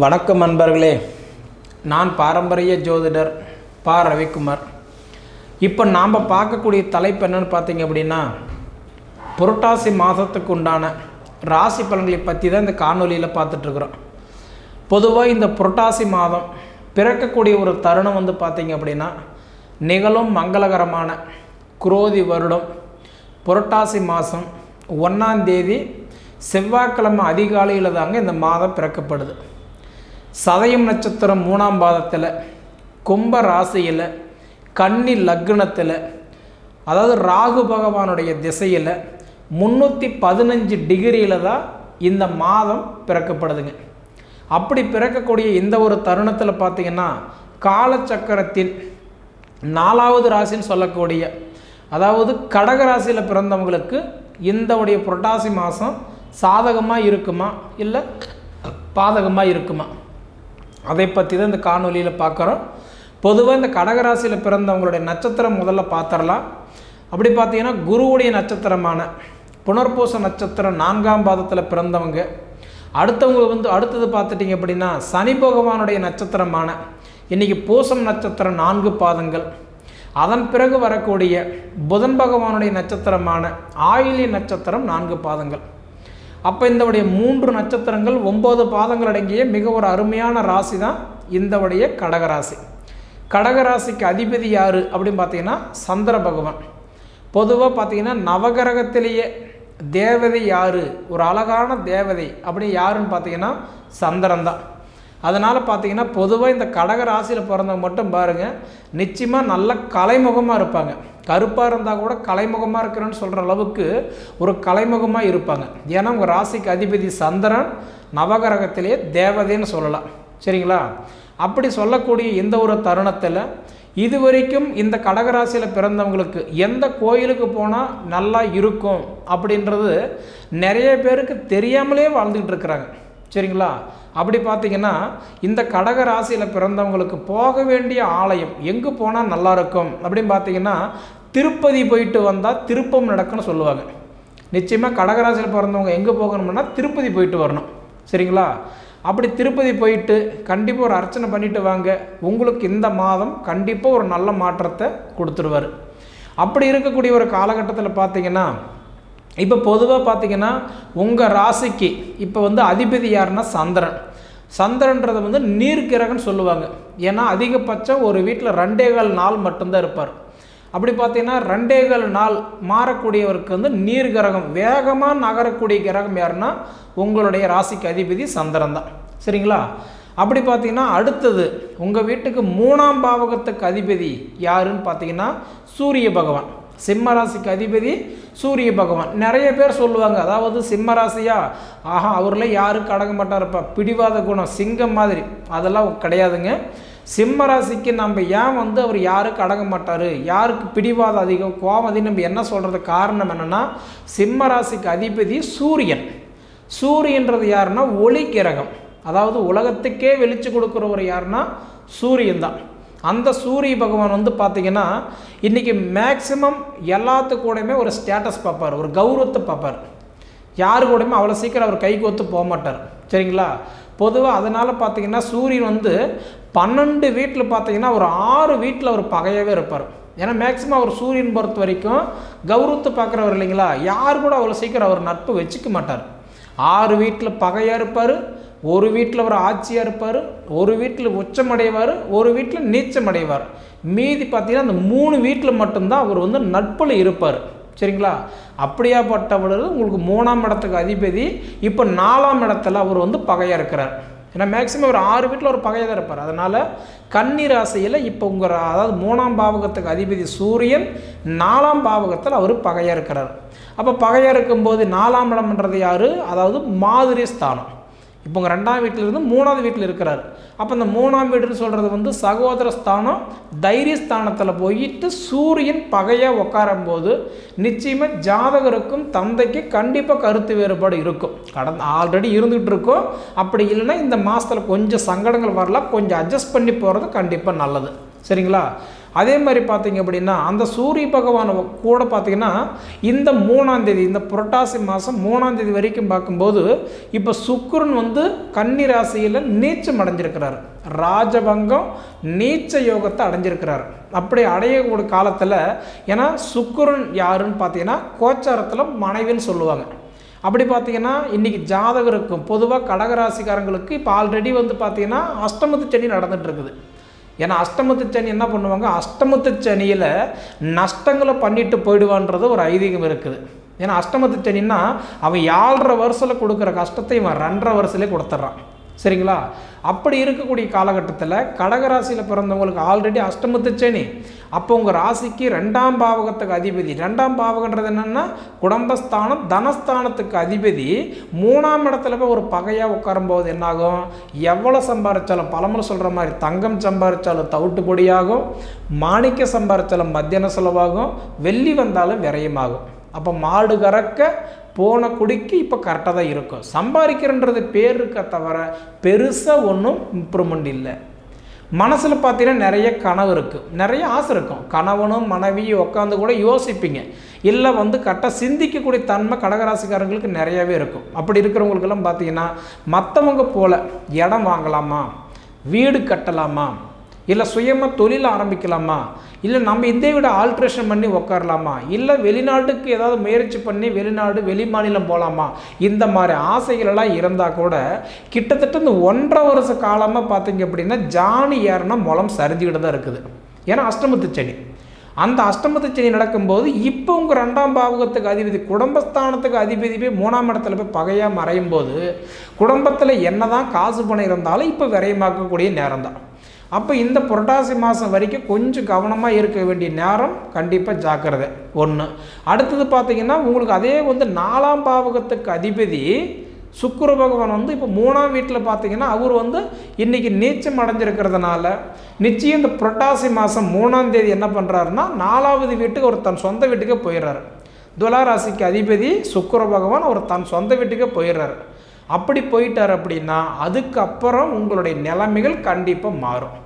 வணக்கம் நண்பர்களே. நான் பாரம்பரிய ஜோதிடர் பா. ரவிக்குமார். இப்போ நாம் பார்க்கக்கூடிய தலைப்பு என்னென்னு பார்த்தீங்க அப்படின்னா புரட்டாசி மாதத்துக்கு உண்டான ராசி பலன்களை பற்றி தான் இந்த காணொலியில் பார்த்துட்ருக்குறோம் பொதுவாக இந்த புரட்டாசி மாதம் பிறக்கக்கூடிய ஒரு தருணம் வந்து பார்த்தீங்க அப்படின்னா நிகழும் மங்களகரமான குரோதி வருடம். புரட்டாசி மாதம் ஒன்றாம் தேதி செவ்வாய்க்கிழமை அதிகாலையில் தாங்க இந்த மாதம் பிறக்கப்படுது. சதயம் நட்சத்திரம் மூணாம் பாதத்தில் கும்ப ராசியில் கன்னி லக்னத்தில் அதாவது ராகு பகவானுடைய திசையில் முந்நூற்றி பதினஞ்சு டிகிரியில் தான் இந்த மாதம் பிறக்கப்படுதுங்க. அப்படி பிறக்கக்கூடிய இந்த ஒரு தருணத்தில் பார்த்தீங்கன்னா காலச்சக்கரத்தின் நாலாவது ராசின்னு சொல்லக்கூடிய அதாவது கடக ராசியில் பிறந்தவங்களுக்கு இந்த உடைய புரட்டாசி மாதம் சாதகமாக இருக்குமா? இல்லை பாதகமாக இருக்குமா? அதை பற்றி தான் இந்த காணொலியில் பார்க்குறோம். பொதுவாக இந்த கடகராசியில் பிறந்தவங்களுடைய நட்சத்திரம் முதல்ல பார்த்துடலாம். அப்படி பார்த்தீங்கன்னா குருவுடைய நட்சத்திரமான புனர்பூச நட்சத்திரம் நான்காம் பாதத்தில் பிறந்தவங்க. அடுத்தவங்க வந்து அடுத்தது பார்த்துட்டிங்க அப்படின்னா சனி பகவானுடைய நட்சத்திரமான இன்றைக்கி பூசம் நட்சத்திரம் நான்கு பாதங்கள். அதன் பிறகு வரக்கூடிய புதன் பகவானுடைய நட்சத்திரமான ஆயிலி நட்சத்திரம் நான்கு பாதங்கள். அப்போ இந்தவுடைய மூன்று நட்சத்திரங்கள் ஒம்பது பாதங்கள் அடங்கிய மிக ஒரு அருமையான ராசி தான் இந்தவுடைய கடகராசி. கடகராசிக்கு அதிபதி யார் அப்படின்னு பார்த்தீங்கன்னா சந்திர பகவான். பொதுவாக பார்த்தீங்கன்னா நவகிரகத்திலேயே தேவதை யார்? ஒரு அழகான தேவதை அப்படி யாருன்னு பார்த்தீங்கன்னா சந்திரன் தான். அதனால் பார்த்தீங்கன்னா பொதுவாக இந்த கடக ராசியில் பிறந்தவங்க மட்டும் பாருங்கள் நிச்சயமாக நல்ல கலைமுகமாக இருப்பாங்க. கருப்பாக இருந்தால் கூட கலைமுகமாக இருக்கிறேன்னு சொல்கிற அளவுக்கு ஒரு கலைமுகமாக இருப்பாங்க. ஏன்னா உங்கள் ராசிக்கு அதிபதி சந்திரன் நவகிரகத்திலே தேவதைன்னு சொல்லலாம். சரிங்களா? அப்படி சொல்லக்கூடிய இந்த ஒரு தருணத்தில் இது வரைக்கும் இந்த கடகராசியில் பிறந்தவங்களுக்கு எந்த கோயிலுக்கு போனால் நல்லா இருக்கும் அப்படின்றது நிறைய பேருக்கு தெரியாமலே வாழ்ந்துக்கிட்டு இருக்கிறாங்க. சரிங்களா? அப்படி பார்த்தீங்கன்னா இந்த கடக ராசியில் பிறந்தவங்களுக்கு போக வேண்டிய ஆலயம் எங்கே போனால் நல்லா இருக்கும் அப்படின்னு பார்த்தீங்கன்னா திருப்பதி போயிட்டு வந்தால் திருப்பம் நடக்கும்னு சொல்லுவாங்க. நிச்சயமாக கடகராசியில் பிறந்தவங்க எங்கே போகணும்னா திருப்பதி போயிட்டு வரணும். சரிங்களா? அப்படி திருப்பதி போயிட்டு கண்டிப்பாக ஒரு அர்ச்சனை பண்ணிட்டு வாங்க. உங்களுக்கு இந்த மாதம் கண்டிப்பாக ஒரு நல்ல மாற்றத்தை கொடுத்துருவார். அப்படி இருக்கக்கூடிய ஒரு காலகட்டத்தில் பார்த்தீங்கன்னா இப்போ பொதுவாக பார்த்தீங்கன்னா உங்கள் ராசிக்கு இப்போ வந்து அதிபதி யாருன்னா சந்திரன். சந்திரன்றதை வந்து நீர்க்கிரகன்னு சொல்லுவாங்க. ஏன்னா அதிகபட்சம் ஒரு வீட்டில் ரெண்டே கால் நாள் மட்டும்தான் இருப்பார். அப்படி பார்த்தீங்கன்னா ரெண்டே கால் நாள் மாறக்கூடியவருக்கு வந்து நீர் கிரகம் வேகமாக நகரக்கூடிய கிரகம் யாருன்னா உங்களுடைய ராசிக்கு அதிபதி சந்திரன் தான். சரிங்களா? அப்படி பார்த்தீங்கன்னா அடுத்தது உங்கள் வீட்டுக்கு மூணாம் பாவகத்துக்கு அதிபதி யாருன்னு பார்த்தீங்கன்னா சூரிய பகவான். சிம்ம ராசிக்கு அதிபதி சூரிய பகவான். நிறைய பேர் சொல்லுவாங்க அதாவது சிம்ம ராசியா ஆஹா அவரில் யாரும் கடங்க மாட்டார்ப்பா. பிடிவாத குணம் சிங்கம் மாதிரி. அதெல்லாம் கிடையாதுங்க. சிம்ம ராசிக்கு நம்ம ஏன் வந்து அவர் யாருக்கு அடங்க மாட்டார்? யாருக்கு பிடிவாதம் அதிகம் கோபம் அதிகம்? நம்ம என்ன சொல்கிறது காரணம் என்னென்னா சிம்ம ராசிக்கு அதிபதி சூரியன். சூரியன்றது யாருன்னா ஒளி கிரகம். அதாவது உலகத்துக்கே வெளிச்சு கொடுக்குறவர் யாருன்னா சூரியன் தான். அந்த சூரிய பகவான் வந்து பார்த்திங்கன்னா இன்றைக்கி மேக்சிமம் எல்லாத்து கூடயுமே ஒரு ஸ்டேட்டஸ் பார்ப்பார் ஒரு கௌரவத்தை பார்ப்பார். யாரு கூடயுமே அவ்வளோ சீக்கிரம் அவர் கை கோத்து போக மாட்டார். சரிங்களா? பொதுவாக அதனால் பார்த்தீங்கன்னா சூரியன் வந்து பன்னெண்டு வீட்டில் பார்த்தீங்கன்னா ஒரு ஆறு வீட்டில் அவர் பகையாகவே இருப்பார். ஏன்னா மேக்சிமம் அவர் சூரியன் பொறுத்த வரைக்கும் கௌரவத்தை பார்க்குறவர் இல்லைங்களா? யார் கூட அவ்வளோ சீக்கிரம் அவர் நட்பு வச்சுக்க மாட்டார். ஆறு வீட்டில் பகையாக இருப்பார் ஒரு வீட்டில் அவர் ஆட்சியாக இருப்பார் ஒரு வீட்டில் உச்சமடைவார் ஒரு வீட்டில் நீச்சமடைவார். மீதி பார்த்தீங்கன்னா அந்த மூணு வீட்டில் மட்டும்தான் அவர் வந்து நட்பில் இருப்பார். சரிங்களா? அப்படியாப்பட்டவர் உங்களுக்கு மூணாம் இடத்துக்கு அதிபதி இப்போ நாலாம் இடத்துல அவர் வந்து பகையாக இருக்கிறார். ஏன்னா மேக்ஸிமம் ஒரு ஆறு வீட்டில் ஒரு பகையாக தான் இருப்பார். அதனால் கன்னி ராசியில் இப்போ உங்கள் அதாவது மூணாம் பாவகத்துக்கு அதிபதி சூரியன் நாலாம் பாவகத்தில் அவர் பகையாக இருக்கிறார். அப்போ பகையாக இருக்கும்போது நாலாம் இடம்ன்றது யார்? அதாவது மாதிரி ஸ்தானம். இப்போ உங்கள் ரெண்டாம் வீட்டிலிருந்து மூணாவது வீட்டில் இருக்கிறார். அப்போ இந்த மூணாம் வீடுன்னு சொல்கிறது வந்து சகோதர ஸ்தானம் தைரிய ஸ்தானத்தில் போயிட்டு சூரியன் பகையாக உட்காரும்போது நிச்சயமாக ஜாதகருக்கும் தந்தைக்கு கண்டிப்பாக கருத்து வேறுபாடு இருக்கும். கடந்த ஆல்ரெடி இருந்துகிட்டு இருக்கும். அப்படி இல்லைன்னா இந்த மாதத்தில் கொஞ்சம் சங்கடங்கள் வரலாம். கொஞ்சம் அட்ஜஸ்ட் பண்ணி போகிறது கண்டிப்பாக நல்லது. சரிங்களா? அதே மாதிரி பார்த்தீங்க அப்படின்னா அந்த சூரிய பகவான் கூட பார்த்தீங்கன்னா இந்த மூணாம் தேதி இந்த புரட்டாசி மாதம் மூணாம் தேதி வரைக்கும் பார்க்கும்போது இப்போ சுக்கிரன் வந்து கன்னி ராசியில் நீச்சம் அடைஞ்சிருக்கிறார். ராஜபங்கம் நீச்ச யோகத்தை அடைஞ்சிருக்கிறார். அப்படி அடையக்கூடிய காலத்தில் ஏன்னா சுக்கிரன் யாருன்னு பார்த்தீங்கன்னா கோச்சாரத்தில் மனைவின்னு சொல்லுவாங்க. அப்படி பார்த்தீங்கன்னா இன்றைக்கி ஜாதகருக்கும் பொதுவாக கடகராசிக்காரங்களுக்கு இப்போ ஆல்ரெடி வந்து பார்த்தீங்கன்னா அஷ்டமத்து செடி நடந்துகிட்ருக்குது இருக்குது. ஏன்னா அஷ்டமத்து சனி என்ன பண்ணுவாங்க? அஷ்டமத்து சனியில் நஷ்டங்களை பண்ணிட்டு போயிடுவான்றது ஒரு ஐதீகம் இருக்குது. ஏன்னா அஷ்டமத்து சனின்னா அவன் ஏழரை வருஷத்தில் கொடுக்குற கஷ்டத்தை இவன் ரெண்டரை வருஷத்துலேயே கொடுத்துட்றான். சரிங்களா? அப்படி இருக்கக்கூடிய காலகட்டத்தில் கடகராசியில் பிறந்தவங்களுக்கு ஆல்ரெடி அஷ்டமத்து சனி. அப்போ உங்கள் ராசிக்கு ரெண்டாம் பாவகத்துக்கு அதிபதி. ரெண்டாம் பாவகன்றது என்னென்னா குடும்பஸ்தானம் தனஸ்தானத்துக்கு அதிபதி. மூணாம் இடத்துல போய் ஒரு பகையாக உட்காரும்போது என்னாகும்? எவ்வளோ சம்பாரித்தாலும் பழமுறை சொல்கிற மாதிரி தங்கம் சம்பாரித்தாலும் தவிட்டு பொடியாகும். மாணிக்க சம்பாரித்தாலும் மத்தியான செலவாகும். வெள்ளி வந்தாலும் விரயமாகும். அப்போ மாடு கறக்க போன குடிக்கு இப்போ கரெக்டாக தான் இருக்கும். சம்பாதிக்கிறன்றது பேர் இருக்க தவிர பெருசாக ஒன்றும் இம்ப்ரூவ்மெண்ட் இல்லை. மனசில் பார்த்தீங்கன்னா நிறைய கனவு இருக்குது நிறைய ஆசை இருக்கும். கணவனும் மனைவியும் உட்காந்து கூட யோசிப்பீங்க. இல்லை வந்து கரெக்டாக சிந்திக்கக்கூடிய தன்மை கடகராசிக்காரங்களுக்கு நிறையவே இருக்கும். அப்படி இருக்கிறவங்களுக்கெல்லாம் பார்த்தீங்கன்னா மற்றவங்க போல் இடம் வாங்கலாமா? வீடு கட்டலாமா? இல்லை சுயமாக தொழில் ஆரம்பிக்கலாமா? இல்லை நம்ம இதை விட ஆல்ட்ரேஷன் பண்ணி உக்காரலாமா? இல்லை வெளிநாட்டுக்கு ஏதாவது முயற்சி பண்ணி வெளிநாடு வெளி மாநிலம் போகலாமா இந்த மாதிரி ஆசைகளெல்லாம் இருந்தால் கூட கிட்டத்தட்ட இந்த ஒன்றரை வருஷ காலமாக பார்த்தீங்க அப்படின்னா ஜானி ஏறினா முளம் சரிஞ்சுக்கிட்டு தான் இருக்குது. ஏன்னா அஷ்டமத்து செடி அந்த அஷ்டமத்து சனி நடக்கும்போது இப்போ உங்கள் ரெண்டாம் பாவகத்துக்கு அதிபதி குடும்பஸ்தானத்துக்கு அதிபதி போய் மூணாம் இடத்துல போய் பகையாக மறையும் போது குடும்பத்தில் என்ன தான் காசு பணம் இருந்தாலும் இப்போ விரயமாக்கக்கூடிய நேரம் தான். அப்போ இந்த புரட்டாசி மாதம் வரைக்கும் கொஞ்சம் கவனமாக இருக்க வேண்டிய நேரம் கண்டிப்பாக ஜாக்கிரதை. ஒன்று அடுத்தது பார்த்தீங்கன்னா உங்களுக்கு அதே வந்து நாலாம் பாவகத்துக்கு அதிபதி சுக்குர பகவான் வந்து இப்போ மூணாம் வீட்டில் பார்த்தீங்கன்னா அவர் வந்து இன்றைக்கி நீச்சம் அடைஞ்சிருக்கிறதுனால நிச்சயம் இந்த புரட்டாசி மாதம் மூணாம் தேதி என்ன பண்ணுறாருன்னா நாலாவது வீட்டுக்கு ஒரு தன் சொந்த வீட்டுக்கே போயிடுறாரு. துலாராசிக்கு அதிபதி சுக்குர பகவான் அவர் தன் சொந்த வீட்டுக்கே போயிடுறாரு. அப்படி போயிட்டார் அப்படின்னா அதுக்கப்புறம் உங்களுடைய நிலைமைகள் கண்டிப்பாக மாறும்.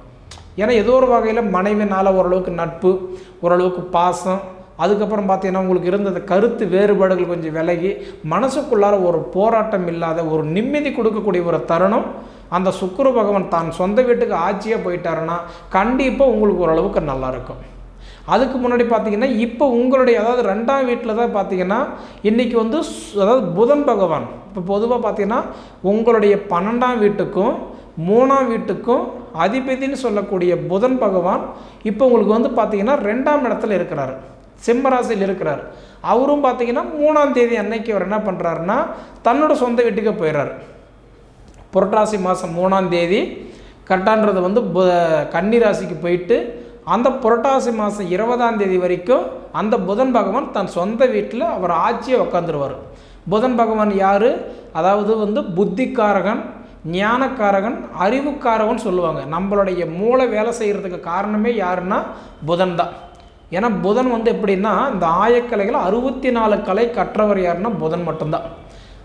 ஏன்னா ஏதோ ஒரு வகையில் மனைவினால் ஓரளவுக்கு நட்பு ஓரளவுக்கு பாசம் அதுக்கப்புறம் பார்த்தீங்கன்னா உங்களுக்கு இருந்த அந்த கருத்து வேறுபாடுகள் கொஞ்சம் விலகி மனசுக்குள்ளார ஒரு போராட்டம் இல்லாத ஒரு நிம்மதி கொடுக்கக்கூடிய ஒரு தருணம் அந்த சுக்குரு பகவான் தான் சொந்த வீட்டுக்கு ஆட்சியாக போயிட்டாருன்னா கண்டிப்பாக உங்களுக்கு ஓரளவுக்கு நல்லாயிருக்கும் அதுக்கு முன்னாடி பார்த்தீங்கன்னா இப்போ உங்களுடைய அதாவது ரெண்டாம் வீட்டில் தான் பார்த்தீங்கன்னா இன்றைக்கி வந்து அதாவது புதன் பகவான் இப்போ பொதுவாக பார்த்தீங்கன்னா உங்களுடைய பன்னெண்டாம் வீட்டுக்கும் மூணாம் வீட்டுக்கும் அதிபதினு சொல்லக்கூடிய புதன் பகவான் இப்போ உங்களுக்கு வந்து பார்த்தீங்கன்னா ரெண்டாம் இடத்துல இருக்கிறார். சிம்மராசியில் இருக்கிறார். அவரும் பார்த்தீங்கன்னா மூணாம் தேதி அன்னைக்கு அவர் என்ன பண்ணுறாருன்னா தன்னோட சொந்த வீட்டுக்கே போயிடுறாரு புரட்டாசி மாதம் மூணாம் தேதி கரெக்டான்றது வந்து பு கன்னிராசிக்கு போயிட்டு அந்த புரட்டாசி மாதம் இருபதாம் தேதி வரைக்கும் அந்த புதன் பகவான் தன் சொந்த வீட்டில் அவர் ஆட்சியை உட்காந்துருவார் புதன் பகவான் யார்? அதாவது வந்து புத்திக்காரகன் ஞானக்காரகன் அறிவுக்காரகன் சொல்லுவாங்க. நம்மளுடைய மூளை வேலை செய்கிறதுக்கு காரணமே யாருன்னா புதன் தான். ஏன்னா புதன் வந்து எப்படின்னா இந்த ஆயக்கலைகள் அறுபத்தி நாலு கலை கற்றவர் யாருன்னா புதன் மட்டும்தான்.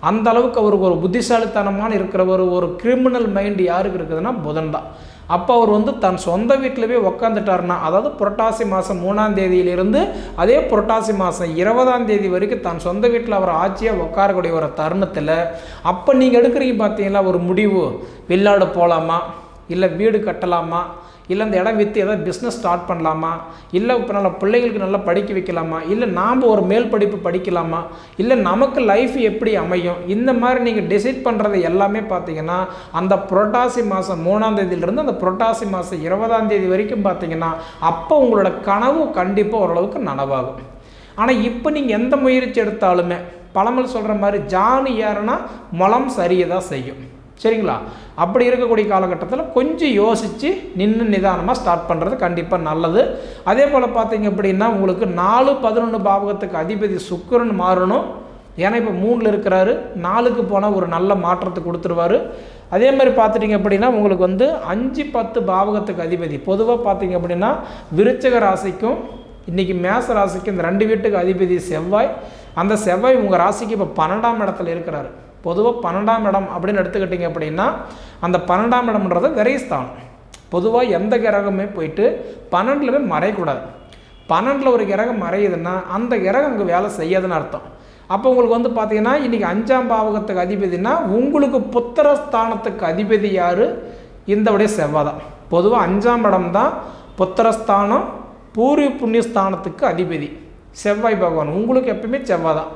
அந்த அளவுக்கு அவருக்கு ஒரு புத்திசாலித்தனமான இருக்கிறவர் ஒரு கிரிமினல் மைண்ட் யாருக்கு இருக்குதுன்னா புதன் தான். அப்போ அவர் வந்து தன் சொந்த வீட்டில் போய் உக்காந்துட்டாருன்னா அதாவது புரட்டாசி மாதம் மூணாம் தேதியிலிருந்து அதே புரட்டாசி மாதம் இருபதாம் தேதி வரைக்கும் தன் சொந்த வீட்டில் அவர் ஆட்சியாக உட்காரக்கூடிய ஒரு தருணத்தில் அப்போ நீங்கள் எடுக்கிறீங்க பார்த்தீங்களா ஒரு முடிவு. வெளிநாடு போகலாமா இல்லை வீடு கட்டலாமா? இல்லை இந்த இடம் விற்று ஏதாவது பிஸ்னஸ் ஸ்டார்ட் பண்ணலாமா? இல்லை இப்போ நல்ல பிள்ளைகளுக்கு நல்லா படிக்க வைக்கலாமா? இல்லை நாம் ஒரு மேல் படிப்பு படிக்கலாமா? இல்லை நமக்கு லைஃப் எப்படி அமையும்? இந்த மாதிரி நீங்கள் டிசைட் பண்ணுறது எல்லாமே பார்த்தீங்கன்னா அந்த புரட்டாசி மாதம் மூணாம் தேதியிலிருந்து அந்த புரட்டாசி மாதம் இருபதாம் தேதி வரைக்கும் பார்த்தீங்கன்னா அப்போ உங்களோட கனவு கண்டிப்பாக ஓரளவுக்கு நனவாகும். ஆனால் இப்போ நீங்கள் எந்த முயற்சி எடுத்தாலுமே பழமல் சொல்கிற மாதிரி ஜானு ஏறனா மலம் சரியை தான் செய்யும். சரிங்களா? அப்படி இருக்கக்கூடிய காலகட்டத்தில் கொஞ்சம் யோசித்து நின்று நிதானமாக ஸ்டார்ட் பண்ணுறது கண்டிப்பாக நல்லது. அதே போல் பார்த்தீங்க அப்படின்னா உங்களுக்கு நாலு பதினொன்று பாவகத்துக்கு அதிபதி சுக்கரன் மாறணும். ஏன்னா இப்போ மூணில் இருக்கிறாரு. நாலுக்கு போனால் ஒரு நல்ல மாற்றத்தை கொடுத்துருவாரு. அதே மாதிரி பார்த்துட்டிங்க அப்படின்னா உங்களுக்கு வந்து அஞ்சு பத்து பாவகத்துக்கு அதிபதி. பொதுவாக பார்த்தீங்க அப்படின்னா விருச்சக ராசிக்கும் இன்றைக்கி மேச ராசிக்கும் இந்த ரெண்டு வீட்டுக்கு அதிபதி செவ்வாய். அந்த செவ்வாய் உங்கள் ராசிக்கு இப்போ பன்னெண்டாம் இடத்துல இருக்கிறாரு. பொதுவாக பன்னெண்டாம் இடம் அப்படின்னு எடுத்துக்கிட்டிங்க அப்படின்னா அந்த பன்னெண்டாம் இடம்ன்றது விரைஸ்தானம் பொதுவாக எந்த கிரகமே போயிட்டு பன்னெண்டில் போய் மறையக்கூடாது. பன்னெண்டில் ஒரு கிரகம் மறையுதுன்னா அந்த கிரகம் அங்கே வேலை செய்யாதுன்னு அர்த்தம். அப்போ உங்களுக்கு வந்து பார்த்தீங்கன்னா இன்றைக்கி அஞ்சாம் பாவகத்துக்கு அதிபதினா உங்களுக்கு புத்திரஸ்தானத்துக்கு அதிபதி யார்? இந்த உடைய செவ்வாய் தான். பொதுவாக அஞ்சாம் இடம் தான் புத்திரஸ்தானம் பூர்வ புண்ணியஸ்தானத்துக்கு அதிபதி. செவ்வாய் பகவான் உங்களுக்கு எப்பயுமே செவ்வாய் தான்.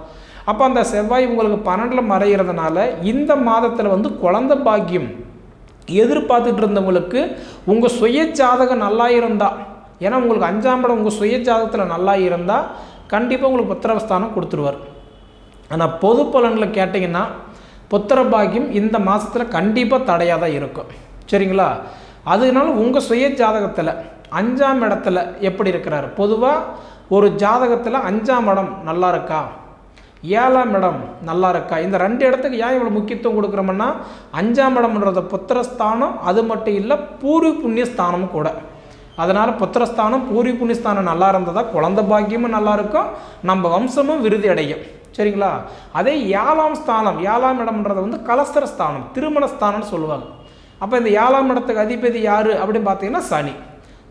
அப்போ அந்த செவ்வாய் உங்களுக்கு பன்னெண்டில் மறைகிறதுனால இந்த மாதத்தில் வந்து குழந்த பாக்கியம் எதிர்பார்த்துட்டு இருந்தவங்களுக்கு உங்கள் சுய ஜாதகம் நல்லா இருந்தால் ஏன்னா உங்களுக்கு அஞ்சாம் படம் உங்கள் சுய ஜாதகத்தில் நல்லா இருந்தால் கண்டிப்பாக உங்களுக்கு புத்திரவஸ்தானம் கொடுத்துருவார். ஆனால் பொது பலனில் கேட்டிங்கன்னா புத்திர பாக்கியம் இந்த மாதத்தில் கண்டிப்பாக தடையாக தான் இருக்கும். சரிங்களா? அதனால உங்கள் சுய ஜாதகத்தில் அஞ்சாம் இடத்துல எப்படி இருக்கிறாரு? பொதுவாக ஒரு ஜாதகத்தில் அஞ்சாம் இடம் நல்லா இருக்கா? ஏழாம் இடம் நல்லா இருக்கா? இந்த ரெண்டு இடத்துக்கு ஏன் இவ்வளோ முக்கியத்துவம் கொடுக்குறோம்னா அஞ்சாம் இடம்ன்றது புத்திரஸ்தானம் அது மட்டும் இல்லை பூர்வ புண்ணியஸ்தானமும் கூட. அதனால் புத்திரஸ்தானம் பூர்வ புண்ணியஸ்தானம் நல்லா இருந்ததா? குழந்த பாக்கியமும் நல்லா இருக்கும் நம்ம வம்சமும் விருதி அடையும். சரிங்களா? அதே ஏழாம் ஸ்தானம் ஏழாம் இடம்ன்றது வந்து கலஸ்தர ஸ்தானம் திருமண ஸ்தானம்னு சொல்லுவாங்க. அப்போ இந்த ஏழாம் இடத்துக்கு அதிபதி யார் அப்படின்னு பார்த்தீங்கன்னா சனி.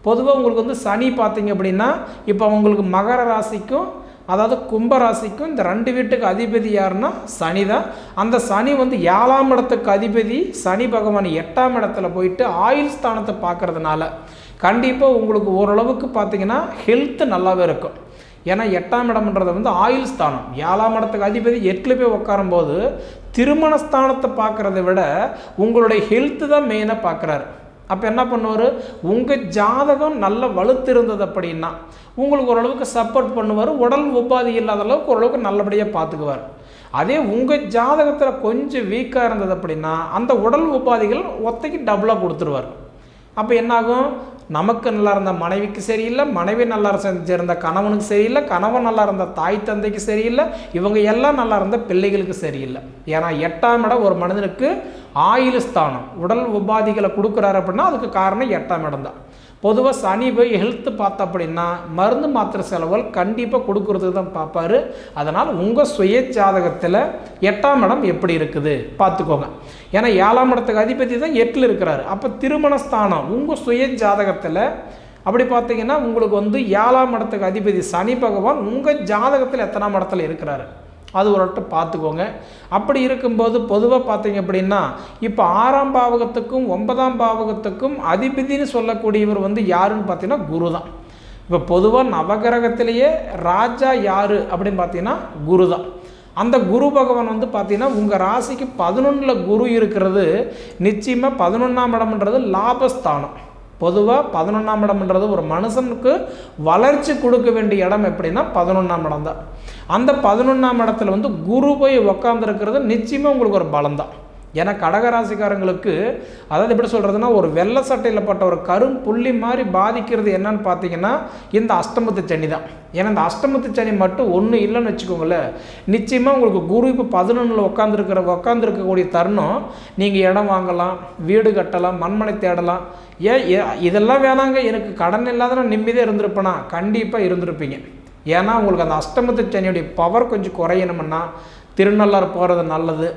பொதுவாக உங்களுக்கு வந்து சனி பார்த்தீங்க அப்படின்னா இப்போ உங்களுக்கு மகர ராசிக்கும் அதாவது கும்பராசிக்கும் இந்த ரெண்டு வீட்டுக்கு அதிபதி யாருன்னா சனி தான். அந்த சனி வந்து ஏழாம் இடத்துக்கு அதிபதி சனி பகவான் எட்டாம் இடத்துல போயிட்டு ஆயுள் ஸ்தானத்தை பார்க்கறதுனால கண்டிப்பாக உங்களுக்கு ஓரளவுக்கு பார்த்தீங்கன்னா ஹெல்த்து நல்லாவே இருக்கும். ஏன்னா எட்டாம் இடம்ன்றது வந்து ஆயுள் ஸ்தானம். ஏழாம் இடத்துக்கு அதிபதி எட்டில் போய் உட்காரும்போது திருமண ஸ்தானத்தை பார்க்குறத விட உங்களுடைய ஹெல்த்து தான் மெயினாக பார்க்குறாரு. அப்போ என்ன பண்ணுவார்? உங்கள் ஜாதகம் நல்ல வலுத்து இருந்தது அப்படின்னா உங்களுக்கு ஓரளவுக்கு சப்போர்ட் பண்ணுவார் உடல் உபாதி இல்லாத அளவுக்கு ஓரளவுக்கு நல்லபடியாக பார்த்துக்குவார் அதே உங்கள் ஜாதகத்தில் கொஞ்சம் வீக்காக இருந்தது அப்படின்னா அந்த உடல் உபாதிகள் ஒத்தைக்கு டபுளாக கொடுத்துருவார். அப்போ என்னாகும் நமக்கு நல்லா இருந்த மனைவிக்கு சரியில்லை மனைவி நல்லா செஞ்சிருந்த கணவனுக்கு சரியில்லை கணவன் நல்லா இருந்த தாய் தந்தைக்கு சரியில்லை இவங்க எல்லாம் நல்லா இருந்த பிள்ளைகளுக்கு சரியில்லை. ஏன்னா எட்டாம் இடம் ஒரு மனிதனுக்கு ஆயுள் ஸ்தானம். உடல் உபாதிகளை கொடுக்குறாரு அப்படின்னா அதுக்கு காரணம் எட்டாம் இடம் தான். பொதுவாக சனி போய் ஹெல்த்து பார்த்த அப்படின்னா மருந்து மாத்திரை செலவுகள் கண்டிப்பாக கொடுக்கறதுக்கு தான் பார்ப்பாரு. அதனால் உங்கள் சுய ஜாதகத்தில் எட்டாம் இடம் எப்படி இருக்குது? பார்த்துக்கோங்க. ஏன்னா ஏழாம் இடத்துக்கு அதிபதி தான் எட்டில் இருக்கிறாரு. அப்போ திருமணஸ்தானம் உங்கள் சுய ஜாதகத்தில் அப்படி பார்த்தீங்கன்னா உங்களுக்கு வந்து ஏழாம் இடத்துக்கு அதிபதி சனி பகவான் உங்கள் ஜாதகத்தில் எத்தனாம் இடத்துல இருக்கிறாரு? அது ஒரு வட்டம் பார்த்துக்கோங்க. அப்படி இருக்கும்போது பொதுவாக பார்த்தீங்க அப்படின்னா இப்போ ஆறாம் பாவகத்துக்கும் ஒன்பதாம் பாவகத்துக்கும் அதிபதினு சொல்லக்கூடியவர் வந்து யாருன்னு பார்த்தீங்கன்னா குரு தான் இப்போ பொதுவாக நவகிரகத்திலேயே ராஜா யார் அப்படின்னு பார்த்தீங்கன்னா குரு தான் அந்த குரு பகவான் வந்து பார்த்தீங்கன்னா உங்கள் ராசிக்கு பதினொன்றில் குரு இருக்கிறது நிச்சயமாக பதினொன்றாம் இடம்ன்றது லாபஸ்தானம். பொதுவாக பதினொன்றாம் இடம்ன்றது ஒரு மனுஷனுக்கு வளர்ச்சி கொடுக்க வேண்டிய இடம் எப்படின்னா பதினொன்றாம் இடம் தான் அந்த பதினொன்றாம் இடத்துல வந்து குரு போய் உக்காந்துருக்கிறது நிச்சயமாக உங்களுக்கு ஒரு பலம் தான் ஏன்னா கடகராசிக்காரங்களுக்கு அதாவது எப்படி சொல்கிறதுனா ஒரு வெள்ளை சட்டையில் பட்ட ஒரு கரும் புள்ளி மாதிரி பாதிக்கிறது என்னன்னு பார்த்தீங்கன்னா இந்த அஷ்டமத்து சனி தான். ஏன்னா இந்த அஷ்டமத்து சனி மட்டும் ஒன்றும் இல்லைன்னு வச்சுக்கோங்களேன். நிச்சயமாக உங்களுக்கு குரு இப்போ பதினொன்றில் உட்காந்துருக்கிற உட்காந்துருக்கக்கூடிய தருணம் நீங்கள் இடம் வாங்கலாம் வீடு கட்டலாம் மண்மனை தேடலாம். ஏன் இதெல்லாம் வேணாங்க. எனக்கு கடன் இல்லாத நான் நிம்மதியாக இருந்திருப்பேனா? கண்டிப்பாக இருந்திருப்பீங்க. ஏன்னா உங்களுக்கு அந்த அஷ்டமத்து சனியுடைய பவர் கொஞ்சம் குறையணும்னா திருநள்ளாறு போகிறது நல்லது.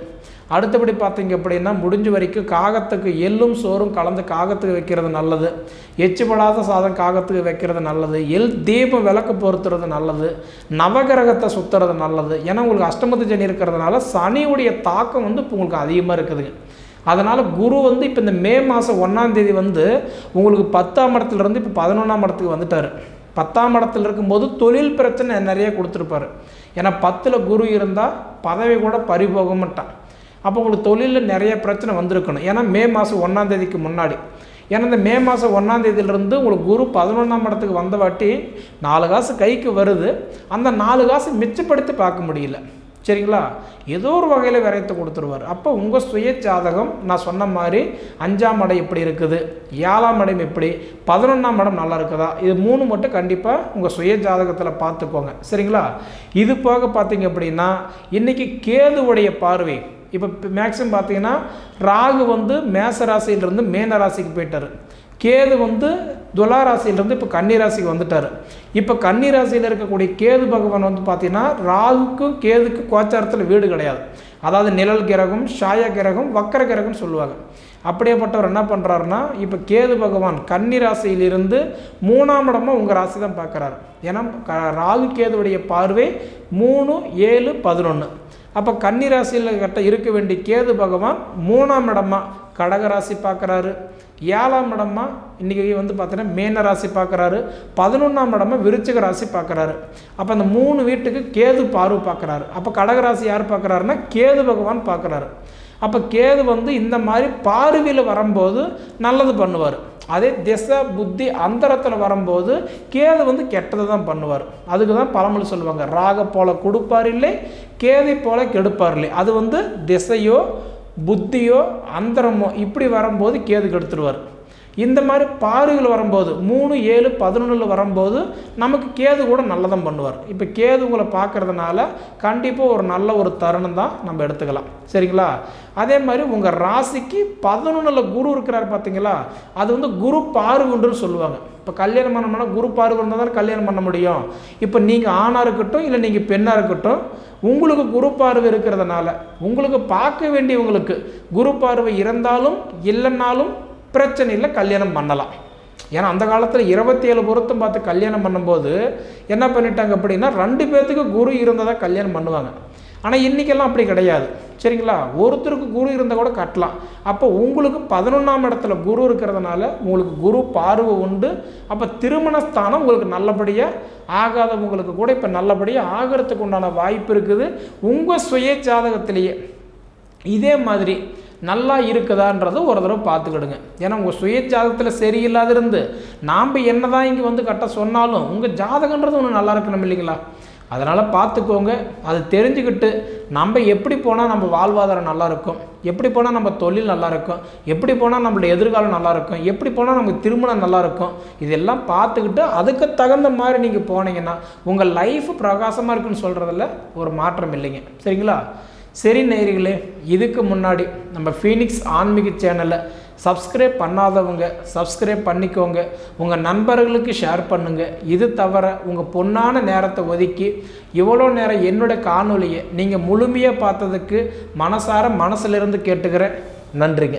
அடுத்தபடி பார்த்தீங்க அப்படின்னா முடிஞ்ச வரைக்கும் காகத்துக்கு எள்ளும் சோறும் கலந்து காகத்துக்கு வைக்கிறது நல்லது. எச்சுப்படாத சாதம் காகத்துக்கு வைக்கிறது நல்லது. எல் தீபம் விளக்கு பொறுத்துறது நல்லது. நவகிரகத்தை சுற்றுறது நல்லது. ஏன்னா உங்களுக்கு அஷ்டமத்து சனி இருக்கிறதுனால சனியுடைய தாக்கம் வந்து இப்போ உங்களுக்கு அதிகமாக இருக்குதுங்க அதனால் குரு வந்து இப்போ இந்த மே மாதம் ஒன்றாந்தேதி வந்து உங்களுக்கு பத்தாம் இடத்துலேருந்து இப்போ பதினொன்றாம் இடத்துக்கு வந்துட்டார். பத்தாம் இடத்துல இருக்கும்போது தொழில் பிரச்சனை நிறைய கொடுத்துருப்பாரு. ஏன்னா பத்தில் குரு இருந்தால் பதவி கூட பறிபோக மாட்டான் அப்போ உங்களுக்கு தொழிலில் நிறைய பிரச்சனை வந்திருக்கணும். ஏன்னா மே மாதம் ஒன்றாந்தேதிக்கு முன்னாடி. ஏன்னா இந்த மே மாதம் ஒன்றாந்தேதியிலிருந்து உங்களுக்கு குரு பதினொன்றாம் இடத்துக்கு வந்த வாட்டி நாலு காசு கைக்கு வருது. அந்த நாலு காசு மிச்சப்படுத்தி பார்க்க முடியல. சரிங்களா? ஏதோ ஒரு வகையில் விரயத்தை கொடுத்துருவார். அப்போ உங்கள் சுய ஜாதகம் நான் சொன்ன மாதிரி அஞ்சாம் இடம் எப்படி இருக்குது? ஏழாம் இடம் எப்படி? பதினொன்றாம் இடம் நல்லா இருக்குதா? இது மூணு மட்டும் கண்டிப்பாக உங்கள் சுய ஜாதகத்தில் பார்த்துக்கோங்க. சரிங்களா? இது போக பார்த்தீங்க அப்படின்னா இன்றைக்கி கேதுவுடைய பார்வை. இப்போ மேக்ஸிமம் பார்த்தீங்கன்னா ராகு வந்து மேச ராசியிலிருந்து மேன ராசிக்கு போயிட்டார். கேது வந்து துலாராசியிலேருந்து இப்போ கன்னிராசிக்கு வந்துட்டார். இப்போ கன்னி ராசியில் இருக்கக்கூடிய கேது பகவான் வந்து பார்த்தீங்கன்னா ராகுக்கும் கேதுக்கும் கோச்சாரத்தில் வீடு கிடையாது. அதாவது நிழல் கிரகம் ஷாய கிரகம் வக்கர கிரகம்னு சொல்லுவாங்க. அப்படியேப்பட்டவர் என்ன பண்ணுறாருன்னா இப்போ கேது பகவான் கன்னி ராசியிலிருந்து மூணாம் இடமா உங்கள் ராசி தான் பார்க்குறாரு ஏன்னா க- ராகு கேதுவுடைய பார்வை மூணு ஏழு பதினொன்று அப்போ கன்னி ராசியில் கட்ட இருக்க வேண்டிய கேது பகவான் மூணாம் இடமா கடக ராசி பார்க்குறாரு ஏழாம் இடமா இன்றைக்கி வந்து பார்த்தீங்கன்னா மேன ராசி பார்க்குறாரு. பதினொன்றாம் இடமா விருச்சிக ராசி பார்க்குறாரு. அப்போ அந்த மூணு வீட்டுக்கு கேது பார்வை பார்க்குறாரு. அப்போ கடகராசி யார் பார்க்குறாருன்னா கேது பகவான் பார்க்குறாரு. அப்போ கேது வந்து இந்த மாதிரி பார்வையில் வரும்போது நல்லது பண்ணுவார். அதே திசை புத்தி அந்தரத்தில் வரும்போது கேது வந்து கெட்டதை தான் பண்ணுவார். அதுக்கு தான் பழமொழி சொல்லுவாங்க. ராக போல கொடுப்பார் இல்லை கேதை போல கெடுப்பார் இல்லை. அது வந்து திசையோ புத்தியோ அந்தரமோ இப்படி வரும்போது கேது கெடுத்துருவார். இந்த மாதிரி பார்வைகள் வரும்போது மூணு ஏழு பதினொன்றில் வரும்போது நமக்கு கேது கூட நல்லதான் பண்ணுவார். இப்போ கேது உங்களை பார்க்குறதுனால கண்டிப்பாக ஒரு நல்ல ஒரு தருணம் தான் நம்ம எடுத்துக்கலாம். சரிங்களா? அதே மாதிரி உங்கள் ராசிக்கு பதினொன்றில் குரு இருக்கிறார் பார்த்தீங்களா அது வந்து குரு பார்வுன்றுன்னு சொல்லுவாங்க. இப்போ கல்யாணம் பண்ணோம்னா குரு பார்வை இருந்தால் தான் கல்யாணம் பண்ண முடியும். இப்போ நீங்கள் ஆணாக இருக்கட்டும் இல்லை நீங்கள் பெண்ணாக இருக்கட்டும் உங்களுக்கு குரு பார்வை இருக்கிறதுனால உங்களுக்கு பார்க்க வேண்டியவங்களுக்கு குரு பார்வை இருந்தாலும் இல்லைன்னாலும் பிரச்சனை இல்லை கல்யாணம் பண்ணலாம். ஏன்னா அந்த காலத்தில் இருபத்தி ஏழு பொருத்தம் பார்த்து கல்யாணம் பண்ணும்போது என்ன பண்ணிட்டாங்க அப்படின்னா ரெண்டு பேர்த்துக்கு குரு இருந்ததா கல்யாணம் பண்ணுவாங்க. ஆனால் இன்றைக்கெல்லாம் அப்படி கிடையாது. சரிங்களா? ஒருத்தருக்கு குரு இருந்தால் கூட கட்டலாம். அப்போ உங்களுக்கு பதினொன்றாம் இடத்துல குரு இருக்கிறதுனால உங்களுக்கு குரு பார்வை உண்டு. அப்போ திருமணஸ்தானம் உங்களுக்கு நல்லபடியாக ஆகாதவங்களுக்கு கூட இப்போ நல்லபடியாக ஆகிறதுக்கு உண்டான வாய்ப்பு இருக்குது. உங்கள் சுய ஜாதகத்திலேயே இதே மாதிரி நல்லா இருக்குதான்றதை ஒரு தடவை பார்த்துக்கிடுங்க. ஏன்னா உங்கள் சுய ஜாதகத்தில் சரியில்லாத இருந்து நாம் என்ன தான் இங்கே வந்து கட்ட சொன்னாலும் உங்கள் ஜாதகன்றது ஒன்று நல்லா இருக்கணும் இல்லைங்களா? அதனால் பார்த்துக்கோங்க. அது தெரிஞ்சுக்கிட்டு நம்ம எப்படி போனால் நம்ம வாழ்வாதாரம் நல்லாயிருக்கும் எப்படி போனால் நம்ம தொழில் நல்லாயிருக்கும் எப்படி போனால் நம்மளோட எதிர்காலம் நல்லாயிருக்கும் எப்படி போனால் நமக்கு திருமணம் நல்லாயிருக்கும் இதெல்லாம் பார்த்துக்கிட்டு அதுக்கு தகுந்த மாதிரி நீங்கள் போனீங்கன்னா உங்கள் லைஃப் பிரகாசமாக இருக்குன்னு சொல்கிறதில் ஒரு மாற்றம் இல்லைங்க. சரிங்களா? சரி நேயர்களே இதுக்கு முன்னாடி நம்ம ஃபீனிக்ஸ் ஆன்மீக சேனலை சப்ஸ்கிரைப் பண்ணாதவங்க சப்ஸ்கிரைப் பண்ணிக்கோங்க. உங்கள் நண்பர்களுக்கு ஷேர் பண்ணுங்கள் இது தவிர உங்கள் பொன்னான நேரத்தை ஒதுக்கி இவ்வளோ நேரம் என்னுடைய காணொலியை நீங்கள் முழுமையாக பார்த்ததுக்கு மனசார மனசிலிருந்து கேட்டுக்கிறேன். நன்றிங்க.